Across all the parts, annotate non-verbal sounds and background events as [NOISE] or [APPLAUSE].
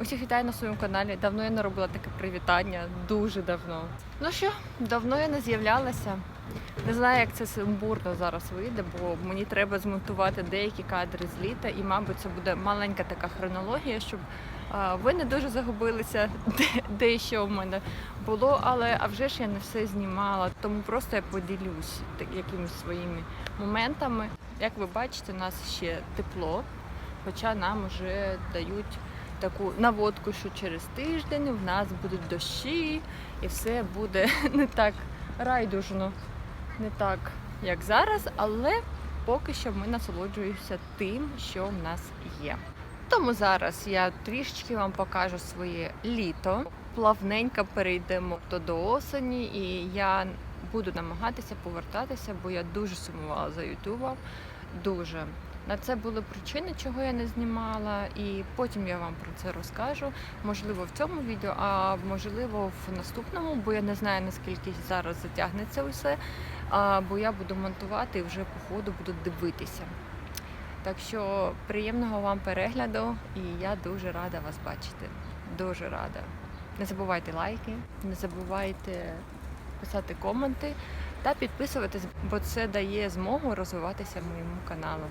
Усіх вітаю на своєму каналі. Давно я не робила таке привітання, дуже давно. Ну що, давно я не з'являлася. Не знаю, як це сумбурно зараз вийде, бо мені треба змонтувати деякі кадри з літа, і, мабуть, це буде маленька така хронологія, щоб ви не дуже загубилися, де, де що в мене було, але а вже ж я не все знімала, тому просто я поділюсь якимись своїми моментами. Як ви бачите, у нас ще тепло, хоча нам вже дають таку наводку, що через тиждень в нас будуть дощі, і все буде [LAUGHS] не так райдужно, не так, як зараз, але поки що ми насолоджуємося тим, що в нас є. Тому зараз я трішечки вам покажу своє літо. Плавненько перейдемо то до осені, і я буду намагатися повертатися, бо я дуже сумувала за Ютубом. Дуже. На це були причини, чого я не знімала, і потім я вам про це розкажу. Можливо, в цьому відео, а можливо, в наступному, бо я не знаю наскільки зараз затягнеться усе. А, бо я буду монтувати і вже по ходу буду дивитися. Так що приємного вам перегляду, і я дуже рада вас бачити. Дуже рада. Не забувайте лайки, не забувайте писати коменти та підписуватись, бо це дає змогу розвиватися моєму каналу.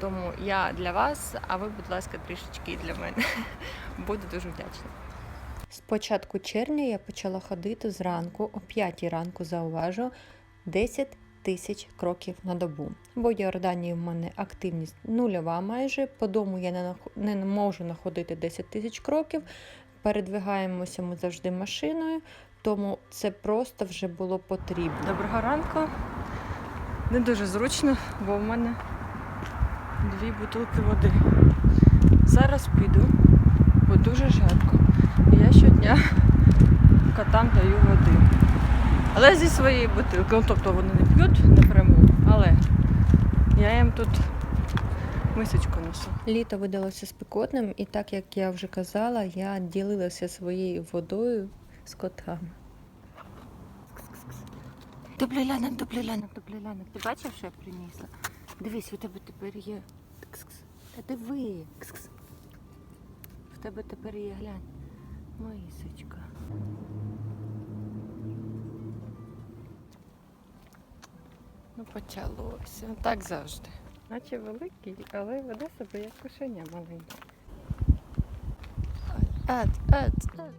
Тому я для вас, а ви, будь ласка, трішечки для мене. [LAUGHS] Буду дуже вдячна. З початку червня я почала ходити зранку, о 5 ранку зауважу 10 тисяч кроків на добу. Бо в Йорданії в мене активність нульова майже. По дому я не, не можу находити 10 тисяч кроків. Передвигаємося ми завжди машиною, тому це просто вже було потрібно. Доброго ранку. Не дуже зручно, бо в мене дві бутилки води. Зараз піду, бо дуже жарко. І я щодня [LAUGHS] котам даю води. Але зі своєї бутилки. Ну, тобто вони не п'ють напряму, але я їм тут мисочку несу. Літо видалося спекотним, і так як я вже казала, я ділилася своєю водою з котами. Дублілянок, дублілянок, дублілянок. Ти бачив, що я принесла? Дивись, у тебе тепер є. Кс-кс. Та диви. Кс-кс. В тебе тепер є глянь. Мисочка. Ну, почалося. Так завжди. Наче великий, але веде себе як кошеня маленьке. Ад, ад, ад.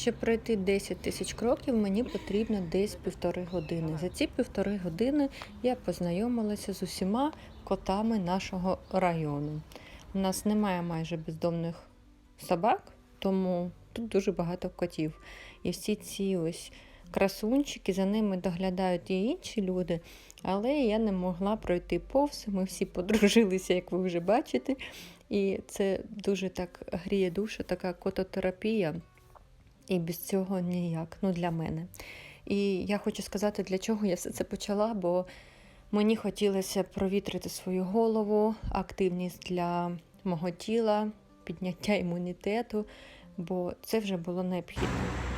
Щоб пройти 10 тисяч кроків, мені потрібно десь півтори години. За ці півтори години я познайомилася з усіма котами нашого району. У нас немає майже бездомних собак, тому тут дуже багато котів. І всі ці ось красунчики, за ними доглядають і інші люди, але я не могла пройти повз. Ми всі подружилися, як ви вже бачите. І це дуже так гріє душу, така кототерапія. І без цього ніяк, ну для мене. І я хочу сказати, для чого я все це почала, бо мені хотілося провітрити свою голову, активність для мого тіла, підняття імунітету, бо це вже було необхідно.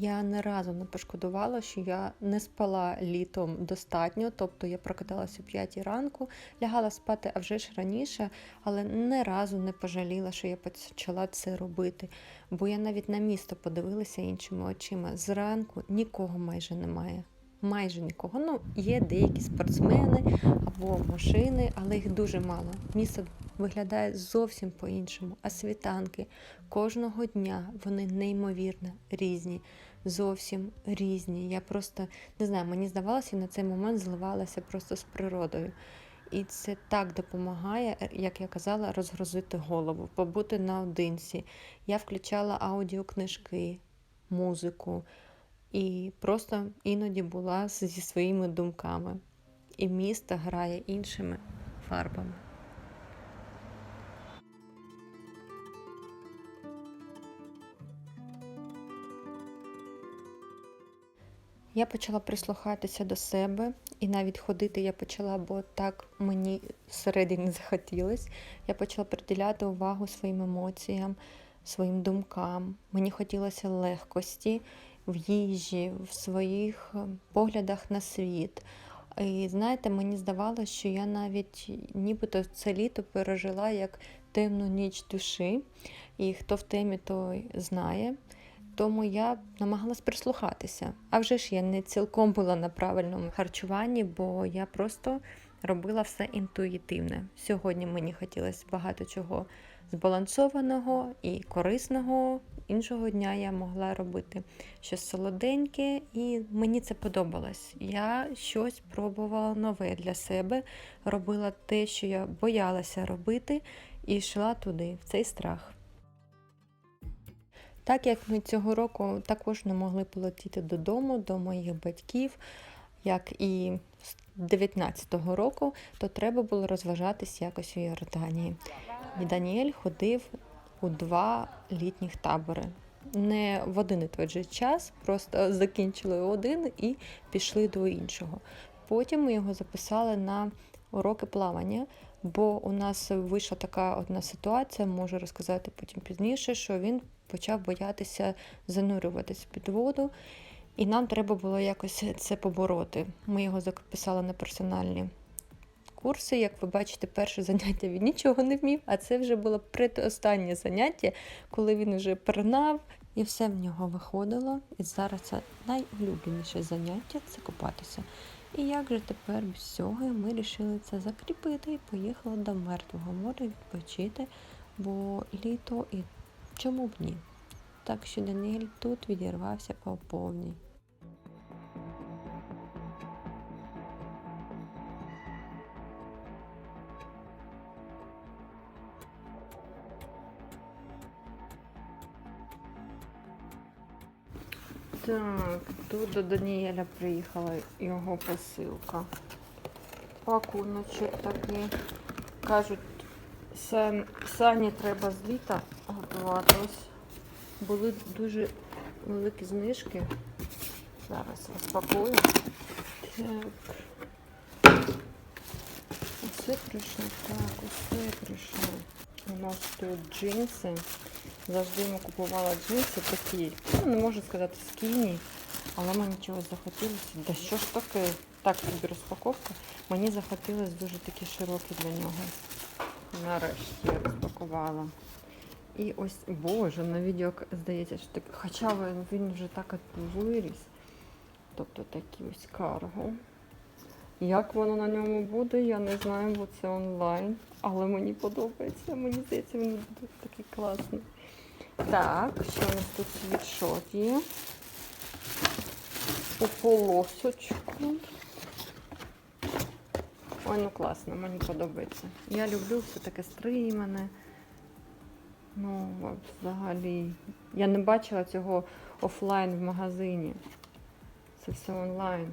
Я не разу не пошкодувала, що я не спала літом достатньо, тобто я прокидалася о 5 ранку, лягала спати а вже ж раніше, але не разу не пожаліла, що я почала це робити. Бо я навіть на місто подивилася іншими очима. Зранку нікого майже немає. Майже нікого. Ну, є деякі спортсмени або машини, але їх дуже мало. Місто виглядає зовсім по-іншому. А світанки кожного дня вони неймовірно різні, зовсім різні. Я просто не знаю, мені здавалося, на цей момент зливалася просто з природою. І це так допомагає, як я казала, розгрузити голову, побути наодинці. Я включала аудіокнижки, музику і просто іноді була зі своїми думками. І місто грає іншими фарбами. Я почала прислухатися до себе І навіть ходити я почала, бо так мені всередині захотілось. Я почала приділяти увагу своїм емоціям, своїм думкам. Мені хотілося легкості в їжі, в своїх е, поглядах на світ. І знаєте, мені здавалося, що я навіть нібито це літо пережила як темну ніч душі, і хто в темі, той знає. Тому я намагалась прислухатися. А вже ж я не цілком була на правильному харчуванні, бо я просто робила все інтуїтивне. Сьогодні мені хотілося багато чого збалансованого і корисного. Іншого дня я могла робити щось солоденьке, і мені це подобалось. Я щось пробувала нове для себе, робила те, що я боялася робити, і йшла туди, в цей страх. Так як ми цього року також не могли полетіти додому, до моїх батьків, як і з 19-го року, то треба було розважатись якось у Йорданії. І Даніель ходив у два літніх табори. Не в один і той же час, просто закінчили один і пішли до іншого. Потім ми його записали на уроки плавання, бо у нас вийшла така одна ситуація, можу розказати потім пізніше, що він почав боятися занурюватись під воду, і нам треба було якось це побороти. Ми його записали на персональні курси. Як ви бачите, перше [LAUGHS] заняття він нічого не вмів, а це вже було предостаннє заняття, коли він вже пернав і все в нього виходило. І зараз це найулюбленіше заняття це купатися. І як же тепер без цього ми вирішили це закріпити і поїхали до Мертвого моря відпочити, бо літо і чому б ні? Так що Даниель тут відірвався по повній. Тут до Даніеля приїхала його посилка. Пакуночок такий. Кажуть, сані треба з літа готувати. Ось були дуже великі знижки. Зараз розпакую. Так. Усе прийшло. Так, усе прийшло. У нас тут джинси. Завжди йому купувала джинси такі, ну не можу сказати скіні, але мені чогось захотілося. Да що ж таке? Так собі розпаковка. Мені захотілося дуже такі широкі для нього. Нарешті я розпакувала. І ось, боже, на відео здається, що так. Хоча він вже так от виріс. Тобто такі ось карго. Як воно на ньому буде, я не знаю, бо це онлайн. Але мені подобається. Мені здається, він буде такий класний. Так, що у нас тут світшот є? У полосочку. Ой, ну класно, мені подобається. Я люблю все таке стримане. Ну, взагалі. Я не бачила цього офлайн в магазині. Це все онлайн.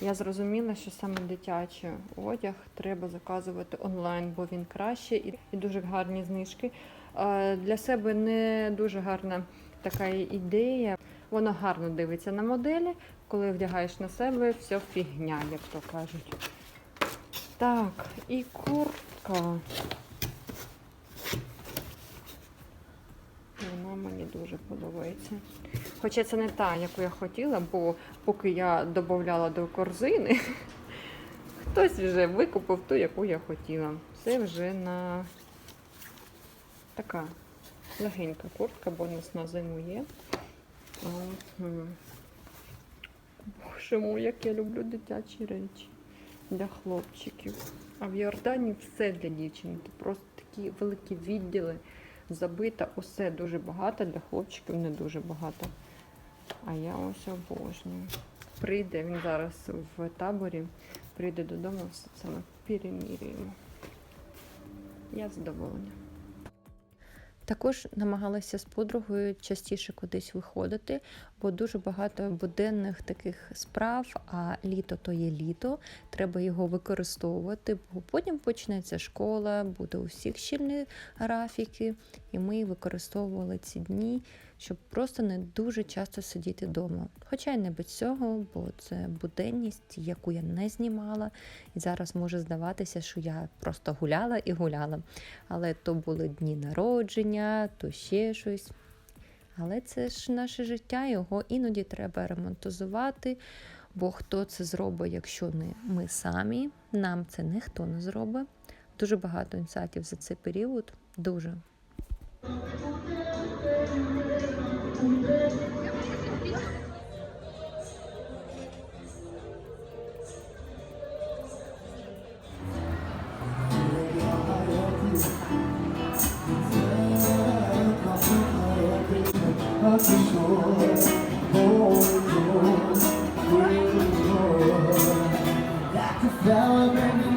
Я зрозуміла, що саме дитячий одяг треба заказувати онлайн, бо він краще і, дуже гарні знижки. Для себе не дуже гарна така ідея. Воно гарно дивиться на моделі, коли вдягаєш на себе, все фігня, як то кажуть. Так, і куртка. Вона мені дуже подобається. Хоча це не та, яку я хотіла, бо поки я додавала до корзини, [LAUGHS] хтось вже викупив ту, яку я хотіла. Це вже на така легенька куртка, бо нас на зиму є. Мгм. Боже мой, як я люблю дитячі речі для хлопчиків. А в Йордані все для дівчинки. Просто такі великі відділи. Забита, усе дуже багато, для хлопчиків не дуже багато. А я ось обожнюю. Прийде він зараз в таборі, прийде додому, все це ми перемірюємо. Я задоволена. Також намагалася з подругою частіше кудись виходити, бо дуже багато буденних таких справ, а літо то є літо, треба його використовувати, бо потім почнеться школа, буде у всіх щільні графіки, і ми використовували ці дні, щоб просто не дуже часто сидіти вдома. Хоча й не без цього, бо це буденність, яку я не знімала, і зараз може здаватися, що я просто гуляла і гуляла. Але то були дні народження, то ще щось. Але це ж наше життя, його іноді треба ремонтизувати. Бо хто це зробить, якщо не ми самі, нам це ніхто не зробить. Дуже багато інсайтів за цей період. Дуже. Like a flower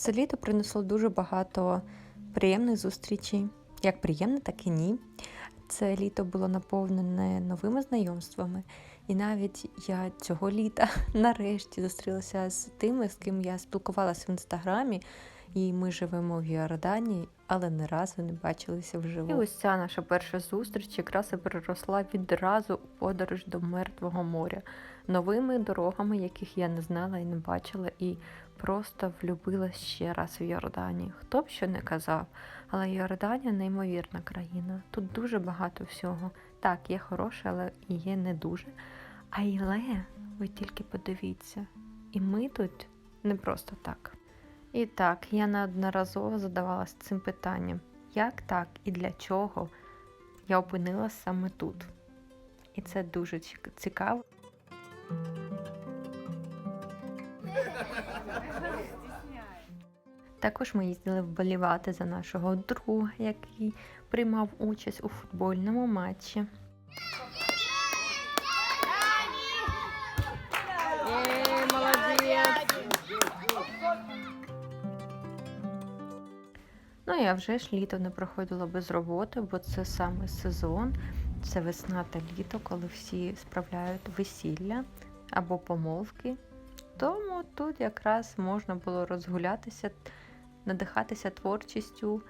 Це літо принесло дуже багато приємних зустрічей, як приємне, так і ні. Це літо було наповнене новими знайомствами, і навіть я цього літа [LAUGHS] нарешті зустрілася з тими, з ким я спілкувалася в інстаграмі, і ми живемо в Йорданії, але не разу не бачилися вживу. І ось ця наша перша зустріч якраз і переросла відразу у подорож до Мертвого моря, новими дорогами, яких я не знала і не бачила, і просто влюбилась ще раз в Йорданію. Хто б що не казав, але Йорданія неймовірна країна. Тут дуже багато всього. Так, є хороше, але і є не дуже. Але ви тільки подивіться, і ми тут не просто так. І так, я неодноразово задавалася цим питанням: як так і для чого я опинилась саме тут? І це дуже цікаво. Також ми їздили вболівати за нашого друга, який приймав участь у футбольному матчі. А вже ж літо не проходило без роботи, бо це саме сезон, це весна та літо, коли всі справляють весілля або помолвки. Тому тут якраз можна було розгулятися, надихатися творчістю,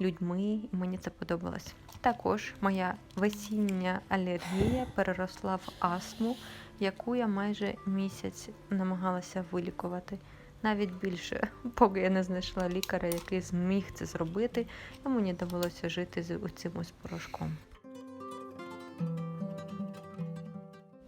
людьми, і мені це подобалось. Також моя весіння алергія переросла в астму, яку я майже місяць намагалася вилікувати. Навіть більше, [LAUGHS] поки я не знайшла лікаря, який зміг це зробити, і мені довелося жити з цим ось порошком.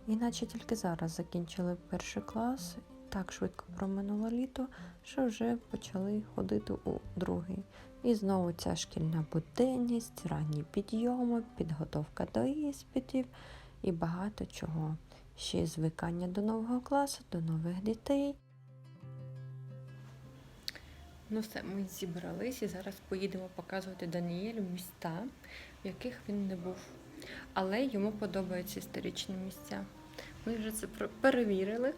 Іначе тільки зараз закінчили перший клас, так швидко проминуло літо, що вже почали ходити у другий. І знову ця шкільна буденність, ранні підйоми, підготовка до іспитів і багато чого. Ще й звикання до нового класу, до нових дітей. Ну все, ми зібрались і зараз поїдемо показувати Даніелю міста, в яких він не був. Але йому подобаються історичні місця. Ми вже це перевірили,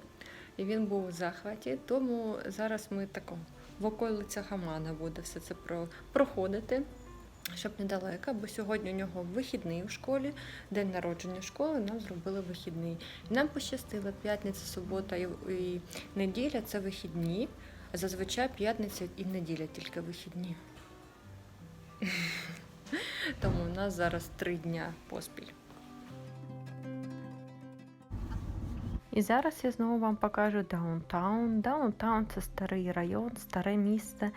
і він був у захваті, тому зараз ми тако в околицях Амана буде все це проходити, щоб недалеко, бо сьогодні у нього вихідний в школі, день народження школи, нам зробили вихідний. Нам пощастило, п'ятниця, субота і неділя це вихідні. Зазвичай п'ятниця і неділя тільки вихідні. [LAUGHS] Тому у нас зараз три дня поспіль. І зараз я знову вам покажу Даунтаун. Даунтаун це старий район, старе місце.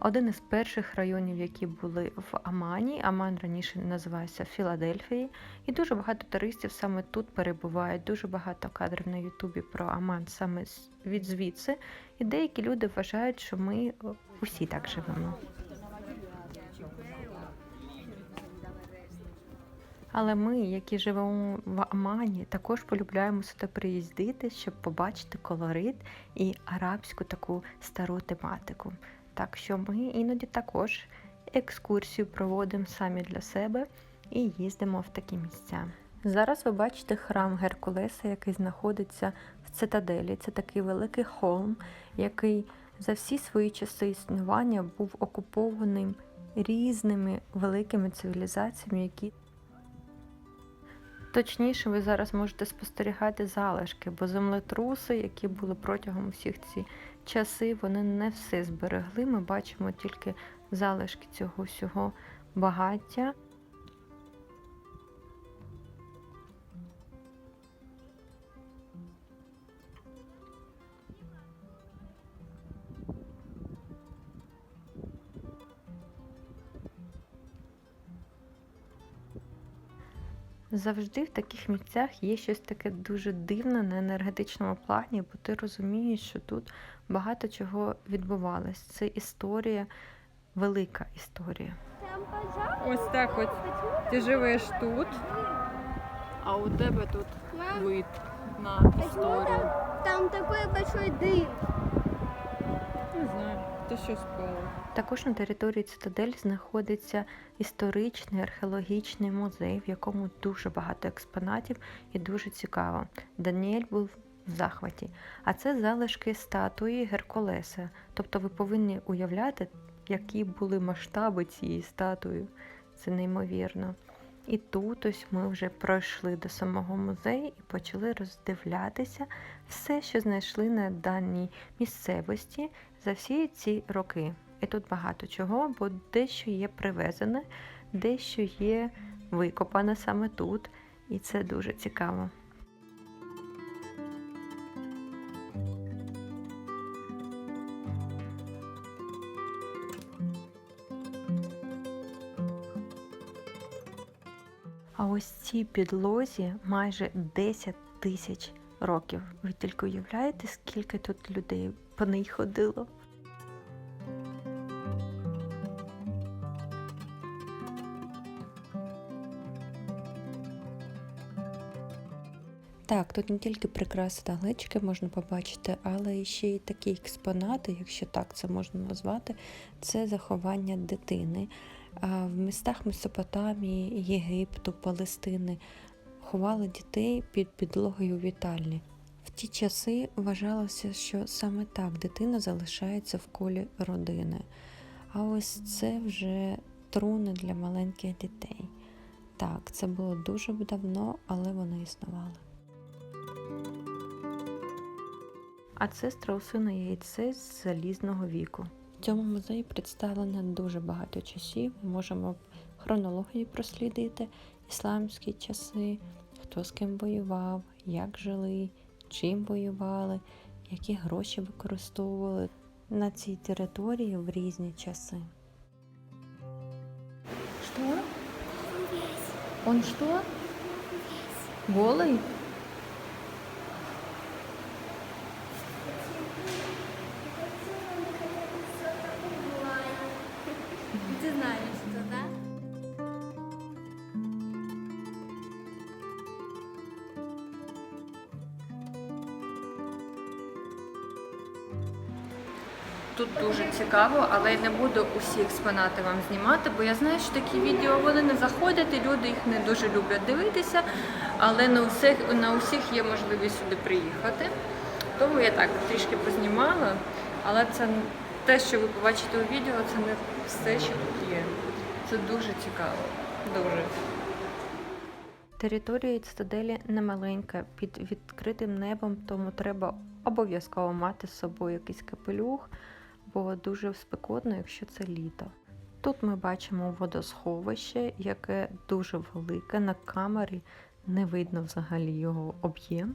Один із перших районів, які були в Амані. Аман раніше називався Філадельфії. І дуже багато туристів саме тут перебувають. Дуже багато кадрів на Ютубі про Аман саме від звідси. І деякі люди вважають, що ми усі так живемо. Але ми, які живемо в Амані, також полюбляємо сюди приїздити, щоб побачити колорит і арабську таку стару тематику. Так що ми іноді також екскурсію проводимо самі для себе і їздимо в такі місця. Зараз ви бачите храм Геркулеса, який знаходиться в цитаделі. Це такий великий холм, який за всі свої часи існування був окупованим різними великими цивілізаціями, які Точніше, ви зараз можете спостерігати залишки, бо землетруси, які були протягом усіх ці часи, вони не все зберегли. Ми бачимо тільки залишки цього всього багаття. Завжди в таких місцях є щось таке дуже дивне на енергетичному плані, бо ти розумієш, що тут багато чого відбувалось. Це історія, велика історія. Ось так от ти живеш тут, а у тебе тут вид на історію. там, такой большой дым? Не знаю, ти що спала? Також на території цитадель знаходиться історичний археологічний музей, в якому дуже багато експонатів і дуже цікаво. Даніель був в захваті. А це залишки статуї Геркулеса. Тобто ви повинні уявляти, які були масштаби цієї статуї. Це неймовірно. І тут ось ми вже пройшли до самого музею і почали роздивлятися все, що знайшли на даній місцевості за всі ці роки. І тут багато чого, бо дещо є привезене, дещо є викопане саме тут, і це дуже цікаво. Ось цій підлозі майже 10 тисяч років. Ви тільки уявляєте, скільки тут людей по ній ходило? Так, тут не тільки прикраси та глечики можна побачити, але ще й такі експонати, якщо так це можна назвати, це заховання дитини. В містах Месопотамії, Єгипту, Палестини ховали дітей під підлогою вітальні. В ті часи вважалося, що саме так дитина залишається в колі родини. А ось це вже труни для маленьких дітей. Так, це було дуже давно, але вони існували. А це страусине яйце з залізного віку. В цьому музеї представлено дуже багато часів. Ми можемо в хронології прослідити ісламські часи, хто з ким воював, як жили, чим воювали, які гроші використовували на цій території в різні часи. Что? Он что? Голый? Цікаво, але я не буду усі експонати вам знімати, бо я знаю, що такі відео вони не заходять, і люди їх не дуже люблять дивитися, але на усіх, на усіх є можливість сюди приїхати. Тому я так трішки познімала, але це те, що ви побачите у відео, це не все, що тут є. Це дуже цікаво. Дуже. Територія цитаделі немаленька, під відкритим небом, тому треба обов'язково мати з собою якийсь капелюх, бо дуже спекотно, якщо це літо. Тут ми бачимо водосховище, яке дуже велике, на камері не видно взагалі його об'єм.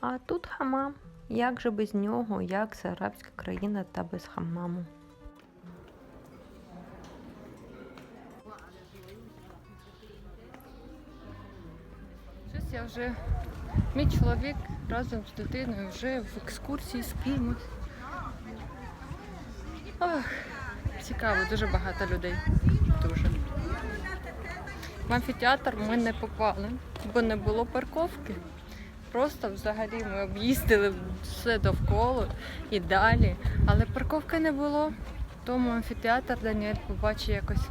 А тут хамам. Як же без нього, як це арабська країна та без хамаму? Щось я вже мій чоловік разом з дитиною вже в екскурсії з кимось. Ах, Цікаво, дуже багато людей. Дуже. В амфітеатр ми не попали, бо не було парковки. Просто взагалі ми об'їздили все довкола і далі, але парковки не було. Тому амфітеатр Даніель побачить якось,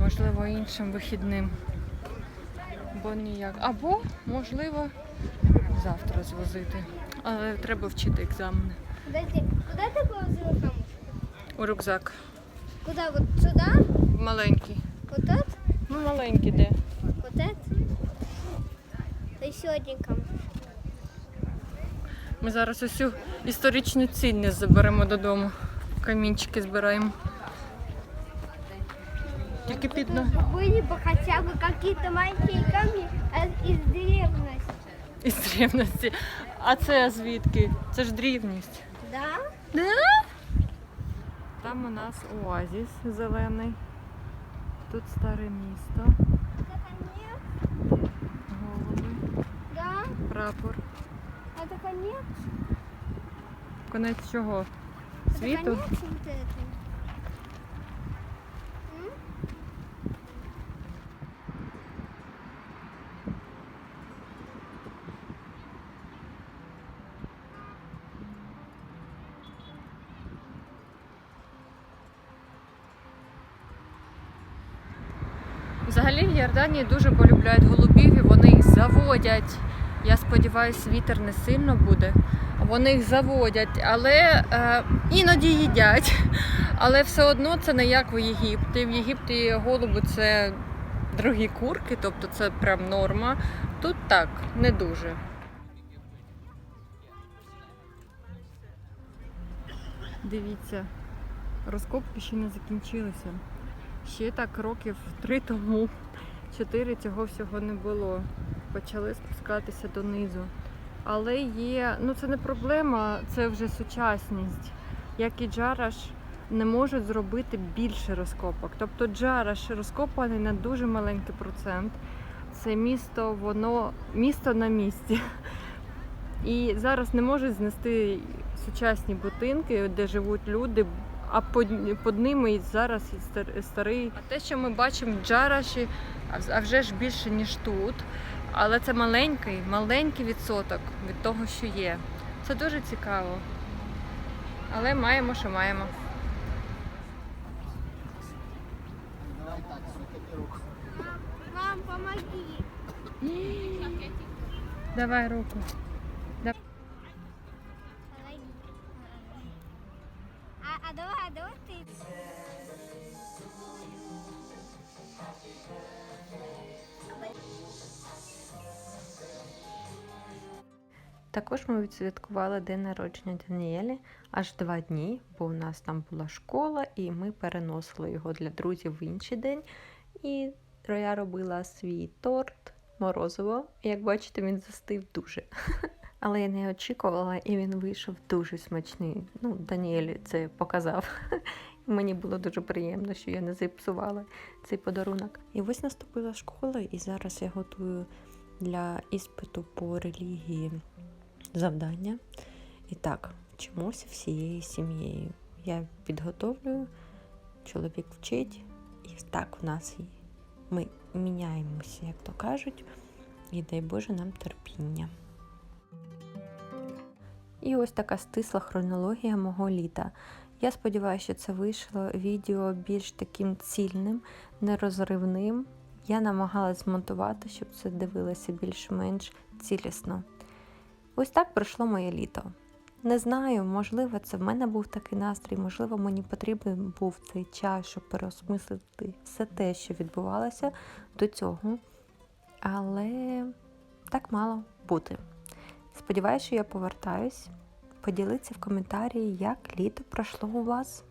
можливо, іншим вихідним. Бо ніяк. Або, можливо, завтра звозити. Але треба вчити екзамени. Ты положила камушек? У рюкзак. Куда? Вот сюда? Маленький. Вот этот? Ну, маленький де. Вот этот? Да еще один камушек. Ми зараз усю історичну цінність заберемо додому. Камінчики збираємо. Тільки підно Были бы хотя бы какие-то маленькие камни а, из древности. із древності. А це звідки? Це ж дрівність. Да? Да? Там у нас оазіс зелений. Тут старе місто. Это конец? Голуби, Да? прапор. Это конец? Конець чого? Это Світу? конец вот этой? Взагалі в Йорданії дуже полюбляють голубів і вони їх заводять. Я сподіваюся, вітер не сильно буде. Вони їх заводять, але е, іноді їдять. Але все одно це не як в Єгипті. В Єгипті голуби це дорогі курки, тобто це прям норма. Тут так, не дуже. Дивіться, розкопки ще не закінчилися. Ще так років три тому, чотири цього всього не було. Почали спускатися донизу. Але є, ну це не проблема, це вже сучасність. Як і Джараш не можуть зробити більше розкопок. Тобто Джараш розкопаний на дуже маленький процент. Це місто, воно місто на місці. І зараз не можуть знести сучасні будинки, де живуть люди, а під, ними і зараз і старий. А те, що ми бачимо в Джараші, а а вже ж більше, ніж тут. Але це маленький, маленький відсоток від того, що є. Це дуже цікаво. Але маємо, що маємо. Мам, помоги. Давай руку. Також ми відсвяткували день народження Даніелі аж два дні, бо у нас там була школа, і ми переносили його для друзів в інший день. І я робила свій торт морозиво. Як бачите, він застив дуже. [LAUGHS] Але я не очікувала, і він вийшов дуже смачний. Ну, Даніелі це показав. [LAUGHS] Мені було дуже приємно, що я не зіпсувала цей подарунок. І ось наступила школа, і зараз я готую для іспиту по релігії завдання. І так, вчимося всією сім'єю. Я підготовлюю, чоловік вчить, і так у нас і ми міняємося, як то кажуть, і дай Боже нам терпіння. І ось така стисла хронологія мого літа. Я сподіваюся, що це вийшло відео більш таким цільним, нерозривним. Я намагалась змонтувати, щоб це дивилося більш-менш цілісно. Ось так пройшло моє літо. Не знаю, можливо, це в мене був такий настрій, можливо, мені потрібен був цей час, щоб переосмислити все те, що відбувалося до цього. Але так мало бути. Сподіваюся, що я повертаюсь. Поділіться в коментарі, як літо пройшло у вас.